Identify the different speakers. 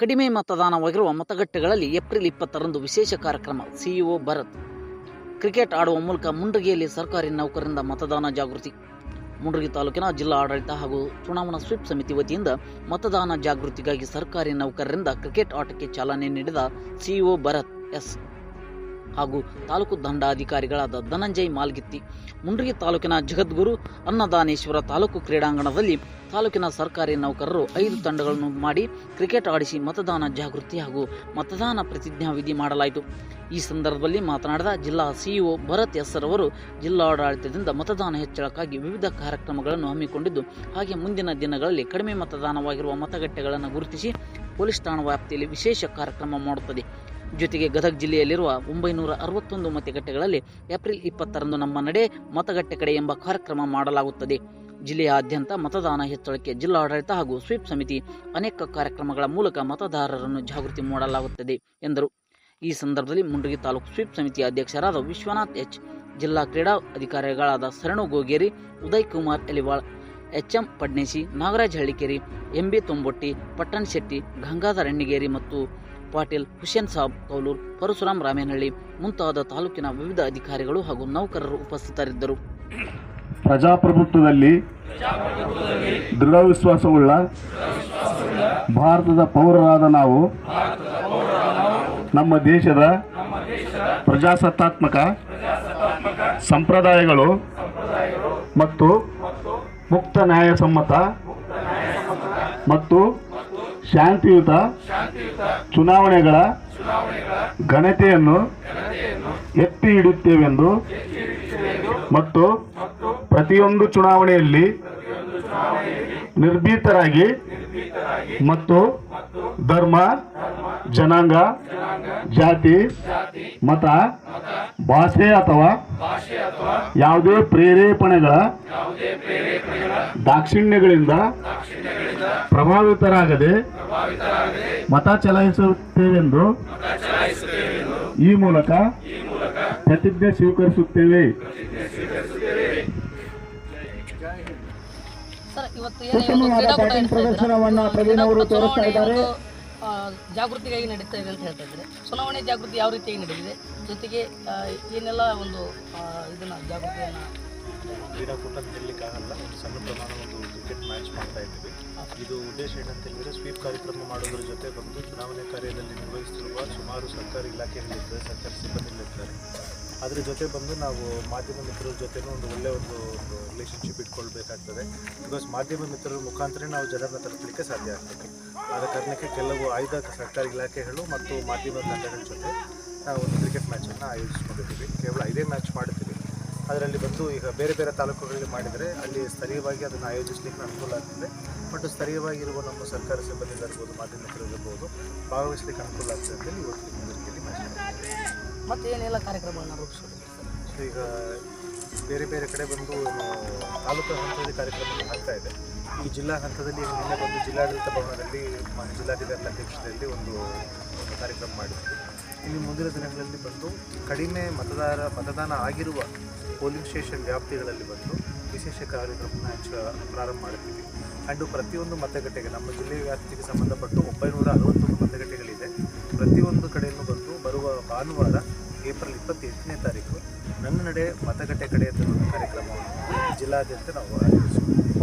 Speaker 1: ಕಡಿಮೆ ಮತದಾನವಾಗಿರುವ ಮತಗಟ್ಟೆಗಳಲ್ಲಿ ಏಪ್ರಿಲ್ ಇಪ್ಪತ್ತರಂದು ವಿಶೇಷ ಕಾರ್ಯಕ್ರಮ, ಸಿಇಒ ಭರತ್. ಕ್ರಿಕೆಟ್ ಆಡುವ ಮೂಲಕ ಮುಂಡ್ರಿಗೆಯಲ್ಲಿ ಸರ್ಕಾರಿ ನೌಕರರಿಂದ ಮತದಾನ ಜಾಗೃತಿ. ಮುಂಡ್ರಗಿ ತಾಲೂಕಿನ ಜಿಲ್ಲಾ ಆಡಳಿತ ಹಾಗೂ ಚುನಾವಣಾ ಸ್ವೀಪ್ ಸಮಿತಿ ವತಿಯಿಂದ ಮತದಾನ ಜಾಗೃತಿಗಾಗಿ ಸರ್ಕಾರಿ ನೌಕರರಿಂದ ಕ್ರಿಕೆಟ್ ಆಟಕ್ಕೆ ಚಾಲನೆ ನೀಡಿದ ಸಿಇಒ ಭರತ್ ಎಸ್. ಹಾಗೂ ತಾಲೂಕು ದಂಡಾಧಿಕಾರಿಗಳಾದ ಧನಂಜಯ್ ಮಾಲ್ಗಿತ್ತಿ ಮುಂಡ್ರಿ ತಾಲೂಕಿನ ಜಗದ್ಗುರು ಅನ್ನದಾನೇಶ್ವರ ತಾಲೂಕು ಕ್ರೀಡಾಂಗಣದಲ್ಲಿ ತಾಲೂಕಿನ ಸರ್ಕಾರಿ ನೌಕರರು ಐದು ತಂಡಗಳನ್ನು ಮಾಡಿ ಕ್ರಿಕೆಟ್ ಆಡಿಸಿ ಮತದಾನ ಜಾಗೃತಿ ಹಾಗೂ ಮತದಾನ ಪ್ರತಿಜ್ಞಾವಿಧಿ ಮಾಡಲಾಯಿತು. ಈ ಸಂದರ್ಭದಲ್ಲಿ ಮಾತನಾಡಿದ ಜಿಲ್ಲಾ ಸಿಇಒ ಭರತ್ ಎಸ್ಸರ್ ಅವರು, ಜಿಲ್ಲಾಡಳಿತದಿಂದ ಮತದಾನ ಹೆಚ್ಚಳಕ್ಕಾಗಿ ವಿವಿಧ ಕಾರ್ಯಕ್ರಮಗಳನ್ನು ಹಮ್ಮಿಕೊಂಡಿದ್ದು, ಹಾಗೆ ಮುಂದಿನ ದಿನಗಳಲ್ಲಿ ಕಡಿಮೆ ಮತದಾನವಾಗಿರುವ ಮತಗಟ್ಟೆಗಳನ್ನು ಗುರುತಿಸಿ, ಪೊಲೀಸ್ ಠಾಣಾ ವ್ಯಾಪ್ತಿಯಲ್ಲಿ ವಿಶೇಷ ಕಾರ್ಯಕ್ರಮ ಮಾಡುತ್ತದೆ. ಜೊತೆಗೆ ಗದಗ ಜಿಲ್ಲೆಯಲ್ಲಿರುವ ಒಂಬೈನೂರ ಅರವತ್ತೊಂದು ಮತಗಟ್ಟೆಗಳಲ್ಲಿ ಏಪ್ರಿಲ್ ಇಪ್ಪತ್ತರಂದು ನಮ್ಮ ನಡೆ ಮತಗಟ್ಟೆ ಕಡೆ ಎಂಬ ಕಾರ್ಯಕ್ರಮ ಮಾಡಲಾಗುತ್ತದೆ. ಜಿಲ್ಲೆಯಾದ್ಯಂತ ಮತದಾನ ಹೆಚ್ಚಳಕ್ಕೆ ಜಿಲ್ಲಾಡಳಿತ ಹಾಗೂ ಸ್ವೀಪ್ ಸಮಿತಿ ಅನೇಕ ಕಾರ್ಯಕ್ರಮಗಳ ಮೂಲಕ ಮತದಾರರನ್ನು ಜಾಗೃತಿ ಮಾಡಲಾಗುತ್ತದೆ, ಎಂದರು. ಈ ಸಂದರ್ಭದಲ್ಲಿ ಮುಂಡಗಿ ತಾಲೂಕು ಸ್ವೀಪ್ ಸಮಿತಿಯ ಅಧ್ಯಕ್ಷರಾದ ವಿಶ್ವನಾಥ್ ಎಚ್, ಜಿಲ್ಲಾ ಕ್ರೀಡಾ ಅಧಿಕಾರಿಗಳಾದ Sharanu Gogeri, Uday Kumar Elival H M Padneshi Nagaraj Hallikeri, M B Tumbotti Pattan Shetty Gangadhar Ennigeri ಮತ್ತು ಪಾಟೀಲ್ ಹುಸೇನ್ ಸಾಬ್, ಕೌಲೂರ್ ಪರಶುರಾಮ್ ರಾಮೇನಹಳ್ಳಿ ಮುಂತಾದ ತಾಲೂಕಿನ ವಿವಿಧ ಅಧಿಕಾರಿಗಳು ಹಾಗೂ ನೌಕರರು ಉಪಸ್ಥಿತರಿದ್ದರು.
Speaker 2: ಪ್ರಜಾಪ್ರಭುತ್ವದಲ್ಲಿ ದೃಢ ವಿಶ್ವಾಸವುಳ್ಳ ಭಾರತದ ಪೌರರಾದ ನಾವು, ನಮ್ಮ ದೇಶದ ಪ್ರಜಾಸತ್ತಾತ್ಮಕ ಸಂಪ್ರದಾಯಗಳು ಮತ್ತು ಮುಕ್ತ ನ್ಯಾಯಸಮ್ಮತ ಮತ್ತು ಶಾಂತಿಯುತ ಚುನಾವಣೆಗಳ ಘನತೆಯನ್ನು ಎತ್ತಿ ಹಿಡಿಯುತ್ತೇವೆಂದು ಮತ್ತು ಪ್ರತಿಯೊಂದು ಚುನಾವಣೆಯಲ್ಲಿ ನಿರ್ಭೀತರಾಗಿ ಮತ್ತು ಧರ್ಮ ಜನಾಂಗ ಜಾತಿ ಮತ ಭಾಷೆ ಅಥವಾ ಯಾವುದೇ ಪ್ರೇರೇಪಣೆಗಳ ದಾಕ್ಷಿಣ್ಯಗಳಿಂದ ಪ್ರಭಾವಿತರಾಗದೆ ಮತ ಚಲಾಯಿಸುತ್ತೇವೆಂದು ಈ ಮೂಲಕ ಪ್ರತಿಜ್ಞೆ ಸ್ವೀಕರಿಸುತ್ತೇವೆ.
Speaker 3: ಸರ್ ಇವತ್ತು ಏನು ಈ ಒಂದು ಕ್ರೀಡಾಕೂಟ
Speaker 2: ಪ್ರವೀಣ್ ಅವರು ತೋರಿಸ್ತಾ ಇದ್ದಾರೆ.
Speaker 3: ಜಾಗೃತಿಗಾಗಿ ನಡೀತಾ ಇದೆ ಅಂತ ಹೇಳ್ತಾ ಇದ್ದಾರೆ. ಚುನಾವಣೆ ಜಾಗೃತಿ ಯಾವ ರೀತಿಯಾಗಿ ನಡೆದಿದೆ? ಜೊತೆಗೆ ಏನೆಲ್ಲ ಒಂದು ಇದನ್ನ ಜಾಗೃತಿಯನ್ನ
Speaker 4: ಕ್ರೀಡಾಕೂಟ ಆಗಲ್ಲ ಒಂದು ಸಣ್ಣ ಪ್ರಮಾಣ ಒಂದು ಕ್ರಿಕೆಟ್ ಮ್ಯಾಚ್ ಮಾಡ್ತಾ ಇದ್ದೀವಿ. ಇದು ಉದ್ದೇಶ ಏನಂತ ಹೇಳಿದರೆ ಸ್ವೀಪ್ ಕಾರ್ಯಕ್ರಮ ಮಾಡೋದ್ರ ಜೊತೆ ಬಂದು ಚುನಾವಣೆ ಕಾರ್ಯದಲ್ಲಿ ನಿರ್ವಹಿಸುತ್ತಿರುವ ಸುಮಾರು ಸರ್ಕಾರಿ ಇಲಾಖೆಗಳಿರ್ತದೆ ಸರ್ಕಾರಿ ಸಿಬ್ಬಂದಿಗಳಿರ್ತಾರೆ ಅದ್ರ ಜೊತೆ ಬಂದು ನಾವು ಮಾಧ್ಯಮ ಮಿತ್ರರ ಜೊತೆನೂ ಒಂದು ಒಳ್ಳೆಯ ಒಂದು ರಿಲೇಷನ್ಶಿಪ್ ಇಟ್ಕೊಳ್ಬೇಕಾಗ್ತದೆ. ಬಿಕಾಸ್ ಮಾಧ್ಯಮ ಮಿತ್ರರ ಮುಖಾಂತರ ನಾವು ಜನರನ್ನ ತಲುಪಲಿಕ್ಕೆ ಸಾಧ್ಯ ಆಗ್ತದೆ. ಆದ ಕಾರಣಕ್ಕೆ ಕೆಲವು ಆಯ್ದ ಸರ್ಕಾರಿ ಇಲಾಖೆಗಳು ಮತ್ತು ಮಾಧ್ಯಮ ತಂಡಗಳ ಜೊತೆ ನಾವು ಒಂದು ಕ್ರಿಕೆಟ್ ಮ್ಯಾಚನ್ನು ಆಯೋಜಿಸ್ಕೊಂಡಿದ್ದೀವಿ. ಕೇವಲ ಐದೇ ಮ್ಯಾಚ್ ಮಾಡುತ್ತೀವಿ ಅದರಲ್ಲಿ ಬಂದು ಈಗ ಬೇರೆ ಬೇರೆ ತಾಲೂಕುಗಳಲ್ಲಿ ಮಾಡಿದರೆ ಅಲ್ಲಿ ಸ್ಥಳೀಯವಾಗಿ ಅದನ್ನು ಆಯೋಜಿಸಲಿಕ್ಕೆ ಅನುಕೂಲ ಆಗ್ತದೆ. ಬಟ್ ಸ್ಥಳೀಯವಾಗಿರುವ ನಮ್ಮ ಸರ್ಕಾರ ಸಿಬ್ಬಂದಿಗಳಿರ್ಬೋದು ಮಾಧ್ಯಮಿಕರಿರ್ಬೋದು ಭಾಗವಹಿಸಲಿಕ್ಕೆ ಅನುಕೂಲ ಆಗ್ತದೆ ಅಂತೇಳಿ ಇವತ್ತು ಮುಂದುವರಿಕೆಯಲ್ಲಿ
Speaker 3: ಮತ್ತೆ ಏನೆಲ್ಲ ಕಾರ್ಯಕ್ರಮಗಳನ್ನು ರೂಪಿಸೋದು
Speaker 4: ಸೊ ಈಗ ಬೇರೆ ಬೇರೆ ಕಡೆ ಬಂದು ತಾಲೂಕು ಹಂತದಲ್ಲಿ ಕಾರ್ಯಕ್ರಮಗಳು ಆಗ್ತಾ ಇದೆ. ಈ ಜಿಲ್ಲಾ ಹಂತದಲ್ಲಿ ನಿನ್ನೆ ಬಂದು ಜಿಲ್ಲಾಡಳಿತ ಭವನದಲ್ಲಿ ಜಿಲ್ಲಾಧಿಕಾರಿಗಳ ಜಿಲ್ಲಾಧಿಕಾರಿ ಅಧ್ಯಕ್ಷತೆಯಲ್ಲಿ ಒಂದು ಒಂದು ಕಾರ್ಯಕ್ರಮ ಮಾಡಿದ್ವಿ. ಇಲ್ಲಿ ಮುಂದಿನ ದಿನಗಳಲ್ಲಿ ಬಂದು ಕಡಿಮೆ ಮತದಾರ ಮತದಾನ ಆಗಿರುವ ಪೋಲಿಂಗ್ ಸ್ಟೇಷನ್ ವ್ಯಾಪ್ತಿಗಳಲ್ಲಿ ಬಂದು ವಿಶೇಷ ಕಾರ್ಯಕ್ರಮನ ಪ್ರಾರಂಭ ಮಾಡ್ತೀವಿ ಆ್ಯಂಡು ಪ್ರತಿಯೊಂದು ಮತಗಟ್ಟೆಗೆ, ನಮ್ಮ ಜಿಲ್ಲೆಯ ವ್ಯಾಪ್ತಿಗೆ ಸಂಬಂಧಪಟ್ಟು ಒಂಬೈನೂರ ಅರವತ್ತೊಂದು ಮತಗಟ್ಟೆಗಳಿದೆ. ಪ್ರತಿಯೊಂದು ಕಡೆಯೂ ಬಂದು ಬರುವ ಭಾನುವಾರ, ಏಪ್ರಿಲ್ ಇಪ್ಪತ್ತೆಂಟನೇ ತಾರೀಕು ನನ್ನ ನಡೆ ಮತಗಟ್ಟೆ ಕಡೆ ಅಂತ ಒಂದು ಕಾರ್ಯಕ್ರಮವನ್ನು ಜಿಲ್ಲಾದ್ಯಂತ ನಾವು ಆಯೋಜಿಸಿದ್ದೀವಿ